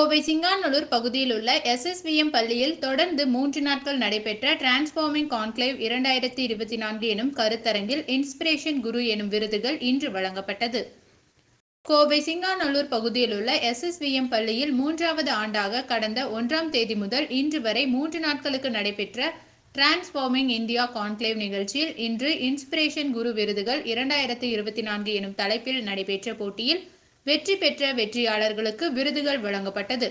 கோவை சிங்காநல்லூர் பகுதியில் உள்ள எஸ்எஸ்விஎம் பள்ளியில் தொடர்ந்து மூன்று நாட்கள் நடைபெற்ற டிரான்ஸ்ஃபார்மிங் கான்க்ளேவ் இரண்டாயிரத்தி இருபத்தி நான்கு எனும் கருத்தரங்கில் இன்ஸ்பிரேஷன் குரு எனும் விருதுகள் இன்று வழங்கப்பட்டது. கோவை சிங்காநல்லூர் பகுதியில் உள்ள எஸ்எஸ்விஎம் பள்ளியில் மூன்றாவது ஆண்டாக கடந்த ஒன்றாம் தேதி முதல் இன்று வரை மூன்று நாட்களுக்கு நடைபெற்ற டிரான்ஸ்ஃபார்மிங் இந்தியா கான்க்ளேவ் நிகழ்ச்சியில் இன்று இன்ஸ்பிரேஷன் குரு விருதுகள் இரண்டாயிரத்தி இருபத்தி நான்கு எனும் தலைப்பில் நடைபெற்ற போட்டியில் வெற்றி பெற்ற வெற்றியாளர்களுக்கு விருதுகள் வழங்கப்பட்டது.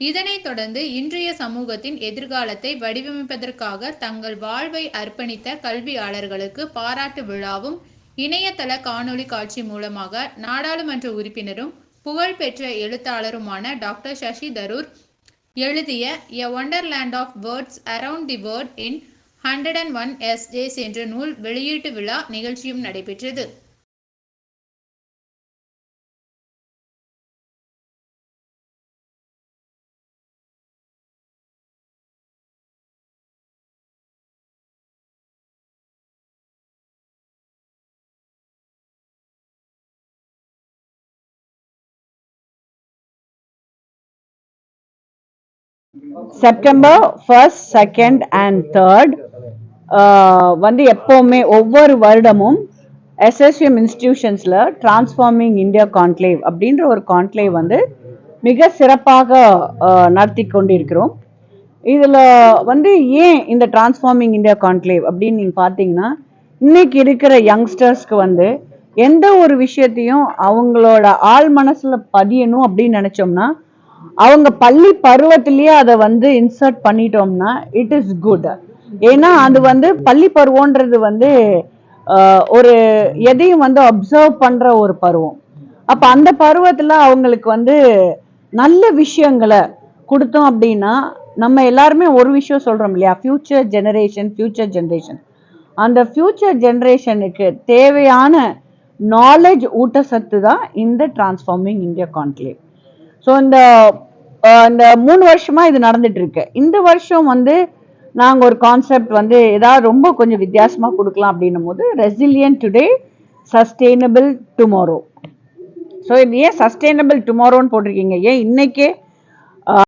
இதனைத் தொடர்ந்து இன்றைய சமூகத்தின் எதிர்காலத்தை வடிவமைப்பதற்காக தங்கள் வாழ்வை அர்ப்பணித்த கல்வியாளர்களுக்கு பாராட்டு விழாவும் இணையதள காணொளி காட்சி மூலமாக நாடாளுமன்ற உறுப்பினரும் புகழ்பெற்ற எழுத்தாளருமான டாக்டர் சசி தரூர் எழுதிய a wonderland of words around the word in hundred and one essays என்ற நூல் வெளியீட்டு விழா நிகழ்ச்சியும் நடைபெற்றது. September first second and third வந்து எப்போவுமே ஒவ்வொரு வருடமும் எஸ்எஸ்எம் இன்ஸ்டிடியூஷன்ஸில் டிரான்ஸ்ஃபார்மிங் இந்தியா கான்க்ளேவ் அப்படின்ற ஒரு கான்க்ளேவ் வந்து மிக சிறப்பாக நடத்தி கொண்டிருக்கிறோம். இதில் வந்து ஏன் இந்த டிரான்ஸ்ஃபார்மிங் இந்தியா கான்க்ளேவ் அப்படின்னு நீங்கள் பார்த்தீங்கன்னா இன்னைக்கு இருக்கிற யங்ஸ்டர்ஸ்க்கு வந்து எந்த ஒரு விஷயத்தையும் அவங்களோட ஆள் மனசில் பதியணும் அப்படின்னு நினச்சோம்னா அவங்க பள்ளி பருவத்திலேயே அதை வந்து இன்சர்ட் பண்ணிட்டோம்னா இட் இஸ் குட் ஏன்னா அது வந்து பள்ளி பருவன்றது வந்து ஒரு எதையும் வந்து அப்சர்வ் பண்ற ஒரு பருவம். அப்ப அந்த பருவத்துல அவங்களுக்கு வந்து நல்ல விஷயங்களை கொடுத்தோம் அப்படின்னா நம்ம எல்லாருமே ஒரு விஷயம் சொல்றோம் இல்லையா? ஃபியூச்சர் ஜெனரேஷன் ஃபியூச்சர் ஜெனரேஷன் அந்த ஃபியூச்சர் ஜெனரேஷனுக்கு தேவையான நாலேஜ் ஊட்டச்சத்து தான் இந்த டிரான்ஸ்ஃபார்மிங் இந்தியா கான்க்ளேவ் ஸோ இந்த இந்த மூணு வருஷமா இது நடந்துட்டு இருக்கு இந்த வருஷம் வந்து நாங்கள் ஒரு கான்செப்ட் வந்து ஏதாவது ரொம்ப கொஞ்சம் வித்தியாசமாக கொடுக்கலாம் அப்படின்னும் போது resilient today sustainable tomorrow so இது ஏன் சஸ்டெயினபிள் டுமாரோன்னு போட்டிருக்கீங்க? ஏன் இன்னைக்கே